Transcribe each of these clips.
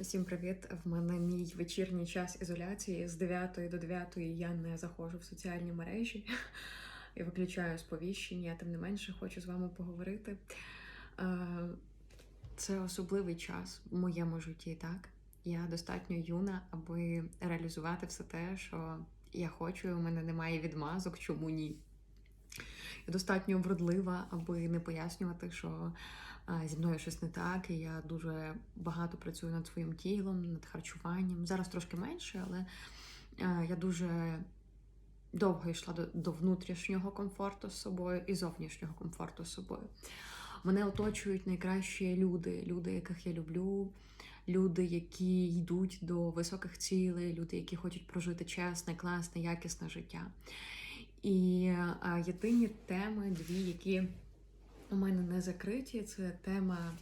Усім привіт! В мене мій вечірній час ізоляції з 9 до 9 я не заходжу в соціальні мережі і виключаю сповіщення. Тим не менше, хочу з вами поговорити. Е, Це особливий час в моєму житті, так? Я достатньо юна, аби реалізувати все те, що я хочу, і у мене немає відмазок, чому ні. Я достатньо вродлива, аби не пояснювати, що зі мною щось не так, і я дуже багато працюю над своїм тілом, над харчуванням. Зараз трошки менше, але я дуже довго йшла до, до внутрішнього комфорту з собою і зовнішнього комфорту з собою. Мене оточують найкращі люди, люди, яких я люблю, люди, які йдуть до високих цілей, люди, які хочуть прожити чесне, класне, якісне життя. І єдині теми, дві, які у мене не закриті, це тема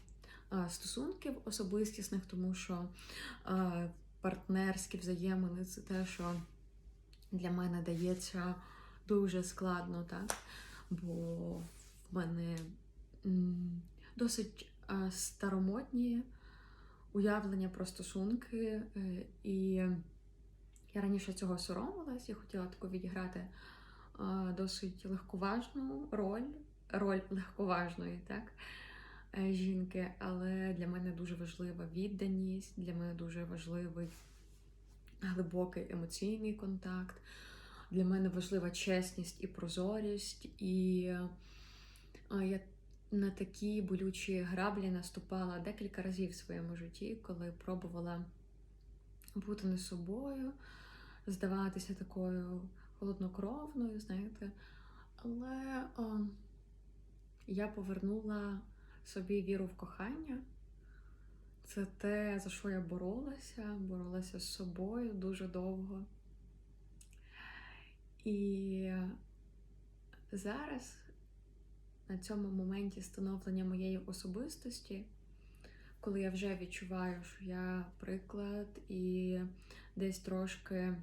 стосунків особистісних, тому що партнерські взаємини це те, що для мене дається дуже складно, так? Бо в мене досить старомодні уявлення про стосунки, е, і я раніше цього соромилась, я хотіла таку відіграти досить легковажну роль, роль легковажної, так? е, Жінки, але для мене дуже важлива відданість, для мене дуже важливий глибокий емоційний контакт. Для мене важлива чесність і прозорість. І я на такі болючі граблі наступала декілька разів в своєму житті, коли пробувала бути не собою, здаватися такою холоднокровною, знаєте. Але о, я повернула собі віру в кохання. Це те, за що я боролася, боролася з собою дуже довго. І зараз, на цьому моменті становлення моєї особистості, коли я вже відчуваю, що я приклад і десь трошки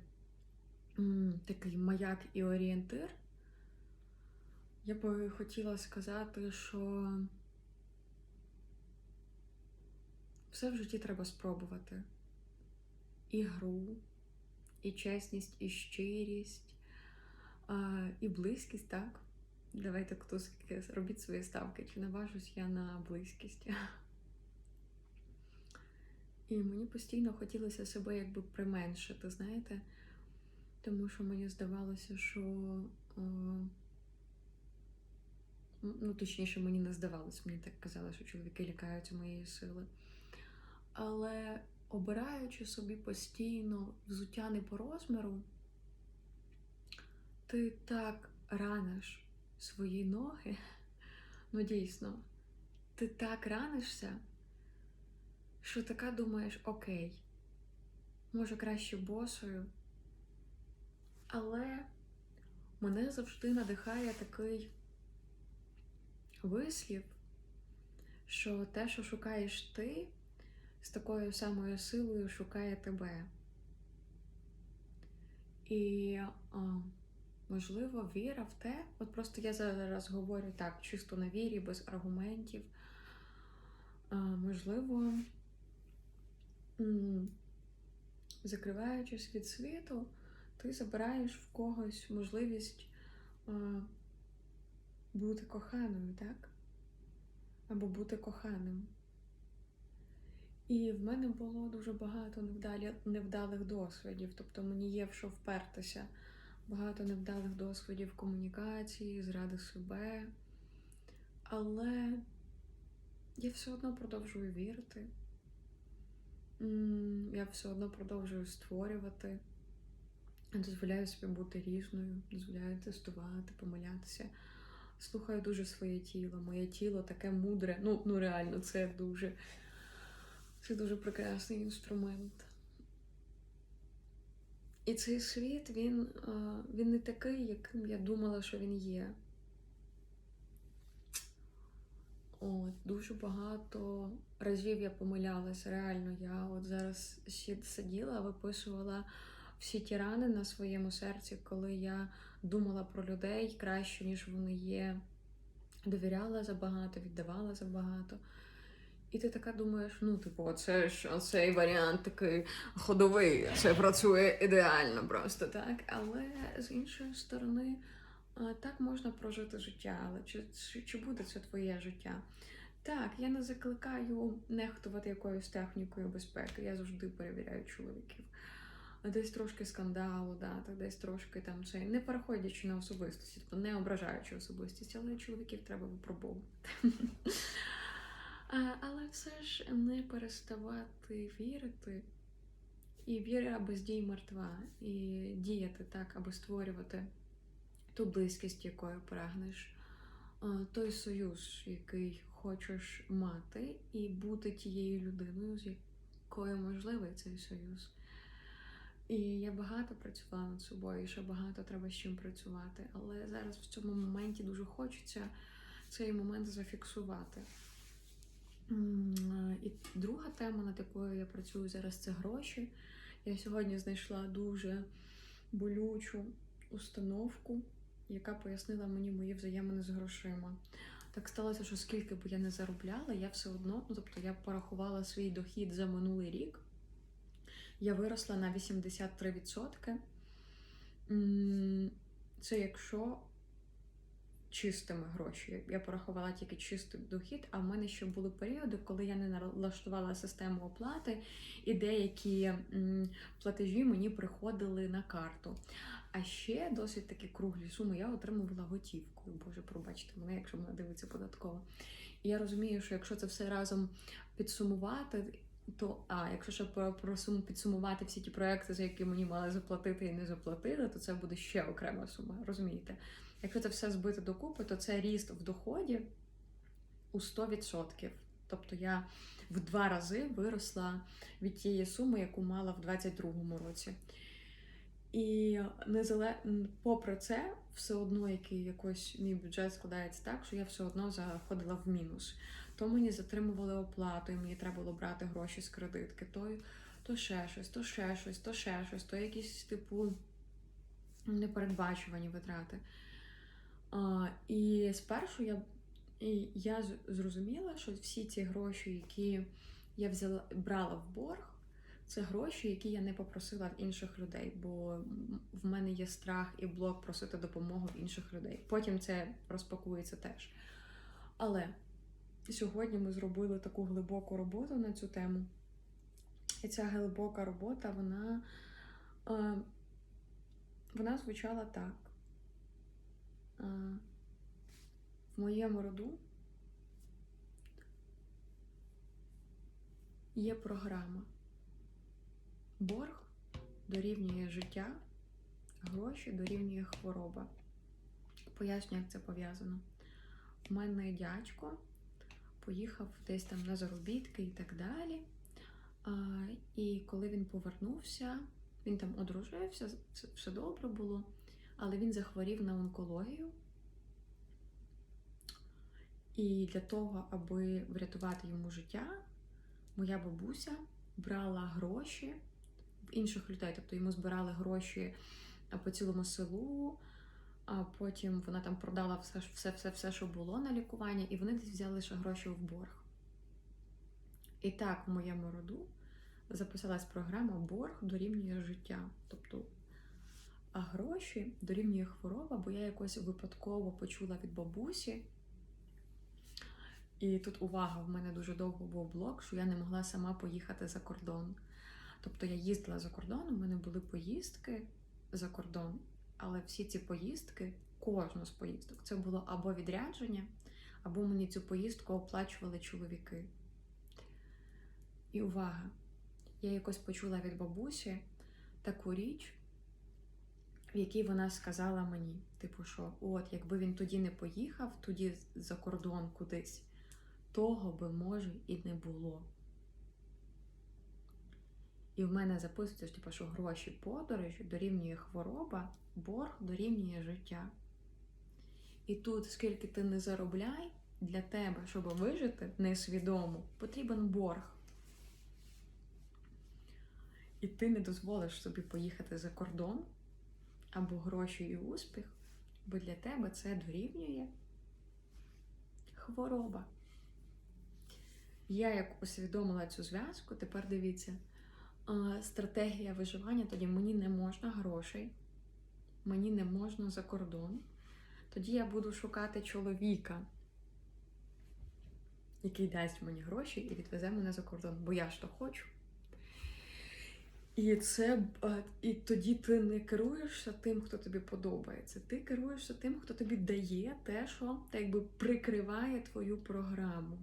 такий маяк і орієнтир, я би хотіла сказати, що все в житті треба спробувати. І гру, і чесність, і щирість, і близькість, так? Давайте хтось робіть свої ставки, чи наважусь я на близькість. І мені постійно хотілося себе якби применшити, знаєте, тому що мені здавалося, що. Ну, точніше, мені не здавалось, мені так казали, що чоловіки лякаються моєї сили. Але обираючи собі постійно взуття не по розміру, ти так раниш свої ноги. Ну, дійсно, ти так ранишся, що така думаєш, окей, може краще босою. Але мене завжди надихає такий вислів, що те, що шукаєш ти, з такою самою силою шукає тебе. І, а, можливо, віра в те, от просто я зараз говорю так, чисто на вірі, без аргументів. А, можливо, закриваючись від світу, ти забираєш в когось можливість а, бути коханою, так? Або бути коханим. І в мене було дуже багато невдалі, невдалих досвідів. Тобто мені є в що впертися. Багато невдалих досвідів комунікації, зради себе. Але я все одно продовжую вірити. Я все одно продовжую створювати. Дозволяю собі бути різною, дозволяю тестувати, помилятися. Слухаю дуже своє тіло. Моє тіло таке мудре. Ну, ну реально, це дуже. Це дуже прекрасний інструмент. І цей світ, він, він не такий, яким я думала, що він є. От, дуже багато разів я помилялася. Реально, я от зараз сиділа, виписувала всі ті рани на своєму серці, коли я думала про людей краще, ніж вони є. Довіряла забагато, віддавала забагато. І ти така думаєш, ну, типу, оце ж цей варіант такий ходовий, це працює ідеально просто так. Але з іншої сторони, так можна прожити життя, але чи, чи, чи буде це твоє життя? Так, я не закликаю нехтувати якоюсь технікою безпеки. Я завжди перевіряю чоловіків. Десь трошки скандалу, да, десь трошки там це не переходячи на особистості, тобто не ображаючи особистість, але чоловіків треба випробовувати. Але все ж не переставати вірити. І віра без дій мертва, і діяти так, аби створювати ту близькість, якою прагнеш, той союз, який хочеш мати, і бути тією людиною, з якою можливий цей союз. І я багато працювала над собою, і ще багато треба з чим працювати. Але зараз в цьому моменті дуже хочеться цей момент зафіксувати. І друга тема, над якою я працюю зараз, це гроші. Я сьогодні знайшла дуже болючу установку, яка пояснила мені мої взаємини з грошима. Так сталося, що скільки б я не заробляла, я все одно, ну тобто я порахувала свій дохід за минулий рік. Я виросла на 83%. Це якщо чистими гроші. Я порахувала тільки чистий дохід, а в мене ще були періоди, коли я не налаштувала систему оплати, і деякі платежі мені приходили на карту. А ще досить такі круглі суми я отримувала готівкою. Боже, пробачте мене, якщо мене дивиться податково. І я розумію, що якщо це все разом підсумувати, то а якщо ще про, суму підсумувати всі ті проекти, за які мені мали заплатити і не заплатили, то це буде ще окрема сума. Розумієте? Якщо це все збити докупи, то це ріст в доході у 100%. Тобто я в два рази виросла від тієї суми, яку мала в 22-му році. І незале... попри це, все одно який якось мій бюджет складається так, що я все одно заходила в мінус. То мені затримували оплату, і мені треба було брати гроші з кредитки, то, то ще щось, то ще щось, то ще щось, то якісь, типу, непередбачувані витрати. А, І спершу я і я зрозуміла, що всі ці гроші, які я взяла брала в борг, це гроші, які я не попросила в інших людей, бо в мене є страх і блок просити допомогу в інших людей. Потім це розпакується теж. Але сьогодні ми зробили таку глибоку роботу на цю тему. І ця глибока робота, вона, е, вона звучала так. Е, в моєму роду є програма. Борг дорівнює життя, гроші дорівнює хвороба. Поясню, як це пов'язано. У мене дядько поїхав десь там на заробітки і так далі. І коли він повернувся, він там одружився, все добре було, але він захворів на онкологію. І для того, аби врятувати йому життя, моя бабуся брала гроші в інших людей. Тобто йому збирали гроші по цілому селу, а потім вона там продала все, все, все, все, що було на лікування, і вони десь взяли ще гроші в борг. І так, в моєму роду записалась програма борг дорівнює життя. Тобто, а гроші дорівнює хвороба, бо я якось випадково почула від бабусі. І тут увага, в мене дуже довго був блок, що я не могла сама поїхати за кордон. Тобто я їздила за кордон, у мене були поїздки за кордон, але всі ці поїздки, кожну з поїздок, це було або відрядження, або мені цю поїздку оплачували чоловіки. І увага! Я якось почула від бабусі таку річ, в якій вона сказала мені, типу, що от, якби він тоді не поїхав, тоді за кордон кудись, того би може і не було. І в мене записується, типу, що гроші подорожі дорівнює хвороба, борг дорівнює життя. І тут, скільки ти не заробляй, для тебе, щоб вижити несвідомо, потрібен борг. І ти не дозволиш собі поїхати за кордон або гроші і успіх, бо для тебе це дорівнює хвороба. Я як усвідомила цю зв'язку, тепер дивіться, стратегія виживання, тоді мені не можна грошей, мені не можна за кордон. Тоді я буду шукати чоловіка, який дасть мені гроші і відвезе мене за кордон, бо я ж то хочу. І це і тоді ти не керуєшся тим, хто тобі подобається. Ти керуєшся тим, хто тобі дає те, що так якби прикриває твою програму.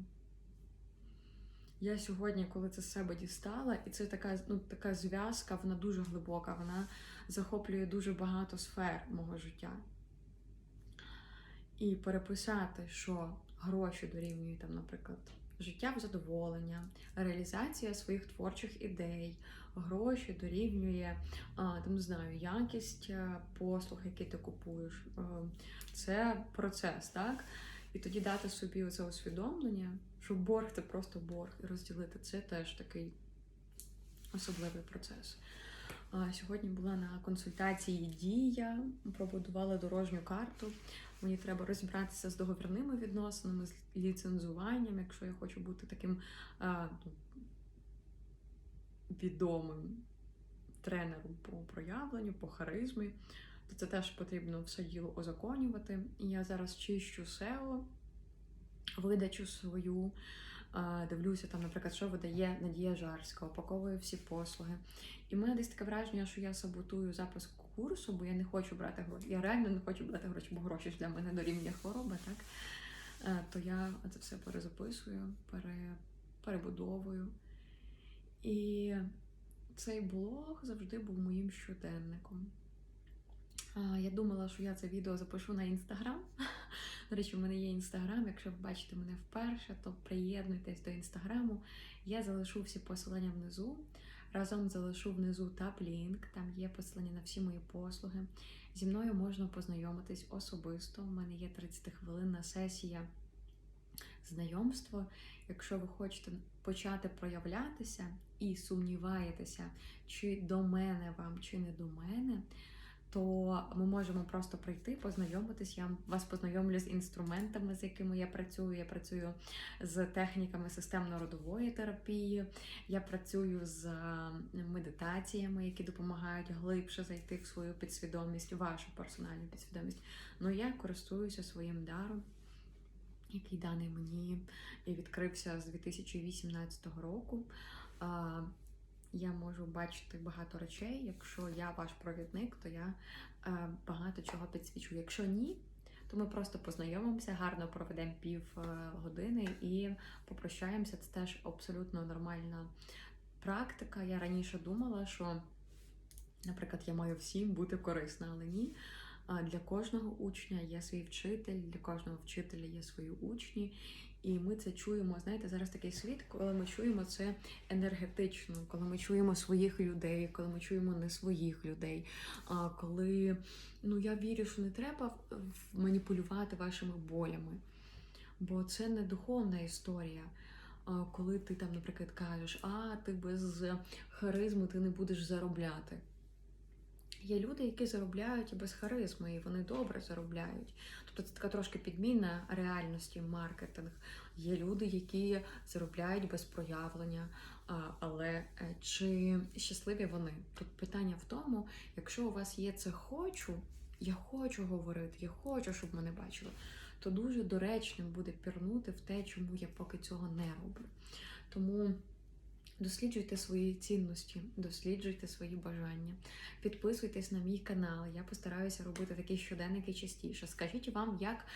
Я сьогодні, коли це з себе дістала, і це така, ну, така зв'язка, вона дуже глибока, вона захоплює дуже багато сфер мого життя. І переписати, що гроші дорівнюють там, наприклад, життя в задоволення, реалізація своїх творчих ідей, гроші дорівнює там, знаю, якість е, послуг, які ти купуєш. Е, Це процес, так? І тоді дати собі це усвідомлення, що борг це просто борг, і розділити це теж такий особливий процес. Сьогодні була на консультації Дія, пробудувала дорожню карту. Мені треба розібратися з договірними відносинами, з ліцензуванням, якщо я хочу бути таким а, ну, відомим тренером по проявленню, по харизмі, то це теж потрібно все діло озаконювати. І я зараз чищу SEO, видачу свою. Дивлюся там, наприклад, що видає Надія Жарська, упаковую всі послуги. І в мене десь таке враження, що я саботую запуск курсу, бо я не хочу брати гроші. Я реально не хочу брати гроші, бо гроші ж для мене дорівнює хвороби, так? Е, То я це все перезаписую, пере, перебудовую. І цей блог завжди був моїм щоденником. Я думала, що я це відео запишу на інстаграм. До речі, в мене є інстаграм. Якщо ви бачите мене вперше, то приєднуйтесь до інстаграму. Я залишу всі посилання внизу. Разом залишу внизу тап-лінк, там є посилання на всі мої послуги. Зі мною можна познайомитись особисто. У мене є 30 хвилинна сесія знайомства. Якщо ви хочете почати проявлятися і сумніваєтеся, чи до мене вам, чи не до мене, то ми можемо просто прийти, познайомитись. Я вас познайомлю з інструментами, з якими я працюю. Я працюю з техніками системно-родової терапії. Я працюю з медитаціями, які допомагають глибше зайти в свою підсвідомість, вашу персональну підсвідомість. Ну я користуюся своїм даром, який даний мені і відкрився з 2018 року. Я можу бачити багато речей. Якщо я ваш провідник, то я е, багато чого підсвічу. Якщо ні, то ми просто познайомимося, гарно проведемо пів е, години і попрощаємося. Це теж абсолютно нормальна практика. Я раніше думала, що, наприклад, я маю всім бути корисна, але ні. Для кожного учня є свій вчитель, для кожного вчителя є свої учні. І ми це чуємо. Знаєте, зараз такий світ, коли ми чуємо це енергетично, коли ми чуємо своїх людей, коли ми чуємо не своїх людей. А коли ну я вірю, що не треба маніпулювати вашими болями, бо це не духовна історія. Коли ти там, наприклад, кажеш, а ти без харизми ти не будеш заробляти. Є люди, які заробляють без харизми, і вони добре заробляють. Тобто це така трошки підміна реальності маркетинг. Є люди, які заробляють без проявлення, але е, чи щасливі вони? Тут питання в тому, якщо у вас є це хочу, я хочу говорити, я хочу, щоб мене бачили, то дуже доречним буде пірнути в те, чому я поки цього не роблю. Тому. Досліджуйте свої цінності, досліджуйте свої бажання, підписуйтесь на мій канал. Я постараюся робити такі щоденники частіше. Скажіть вам, як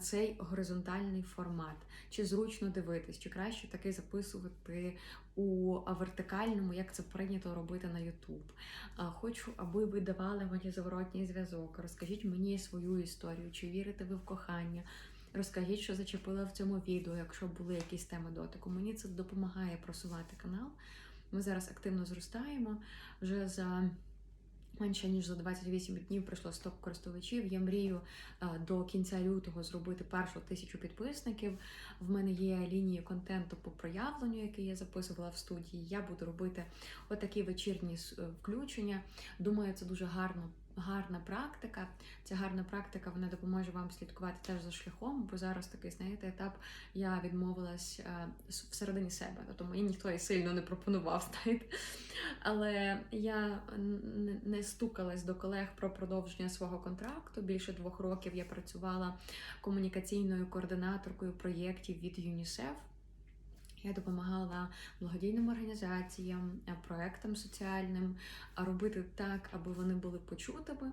цей горизонтальний формат, чи зручно дивитись, чи краще таки записувати у вертикальному, як це прийнято робити на YouTube. Хочу, аби ви давали мені зворотній зв'язок. Розкажіть мені свою історію, чи вірите ви в кохання. Розкажіть, що зачепила в цьому відео, якщо були якісь теми дотику. Мені це допомагає просувати канал. Ми зараз активно зростаємо. Вже за менше ніж за 28 днів пройшло 100 користувачів. Я мрію е, до кінця лютого зробити першу тисячу підписників. В мене є лінії контенту по проявленню, який я записувала в студії. Я буду робити отакі вечірні е, включення. Думаю, це дуже гарно гарна практика. Ця гарна практика вона допоможе вам слідкувати теж за шляхом, бо зараз такий, знаєте, етап я відмовилась е, всередині себе. Тобто мені ніхто і сильно не пропонував, знаєте. Але я не стукалась до колег про продовження свого контракту. Більше двох років я працювала комунікаційною координаторкою проєктів від ЮНІСЕФ. Я допомагала благодійним організаціям, е, проектам соціальним робити так, аби вони були почутими.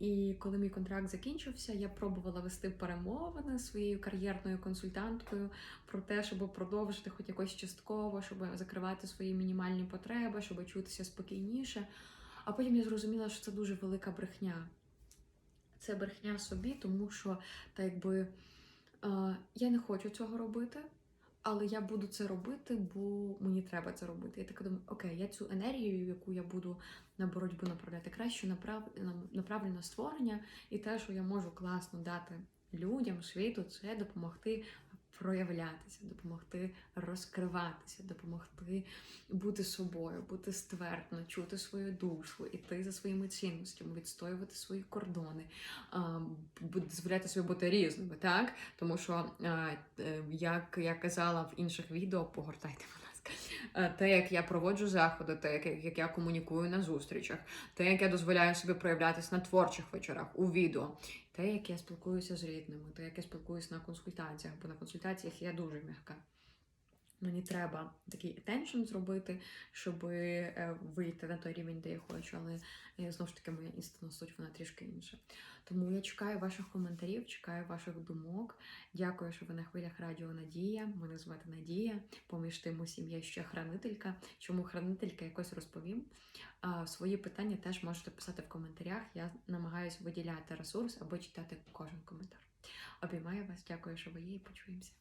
І коли мій контракт закінчився, я пробувала вести перемовини своєю кар'єрною консультанткою про те, щоб продовжити хоч якось частково, щоб закривати свої мінімальні потреби, щоб чутися спокійніше. А потім я зрозуміла, що це дуже велика брехня. Це брехня собі, тому що так якби е, я не хочу цього робити, але я буду це робити, бо мені треба це робити. Я так думаю, окей, я цю енергію, яку я буду на боротьбу направляти, краще направ... направлю на створення, і те, що я можу класно дати людям, світу, це допомогти проявлятися, допомогти розкриватися, допомогти бути собою, бути ствердно, чути свою душу, іти за своїми цінностями, відстоювати свої кордони, дозволяти собі бути різними, так? Тому що, е, як я казала в інших відео, погортайте, будь ласка, е, те, як я проводжу заходи, те, як, як я комунікую на зустрічах, те, як я дозволяю собі проявлятися на творчих вечорах, у відео, те, як я спілкуюся з рідними, те, як я спілкуюся на консультаціях, бо на консультаціях я дуже м'яка. Мені треба такий attention зробити, щоб е, вийти на той рівень, де я хочу, але е, знову ж таки моя істинна суть вона трішки інша. Тому я чекаю ваших коментарів, чекаю ваших думок. Дякую, що ви на хвилях Радіо Надія. Мене звати Надія. Поміж тим усім я ще хранителька. Чому хранителька якось розповім. Свої питання теж можете писати в коментарях. Я намагаюся виділяти ресурс або читати кожен коментар. Обіймаю вас, дякую, що ви є, і почуємося.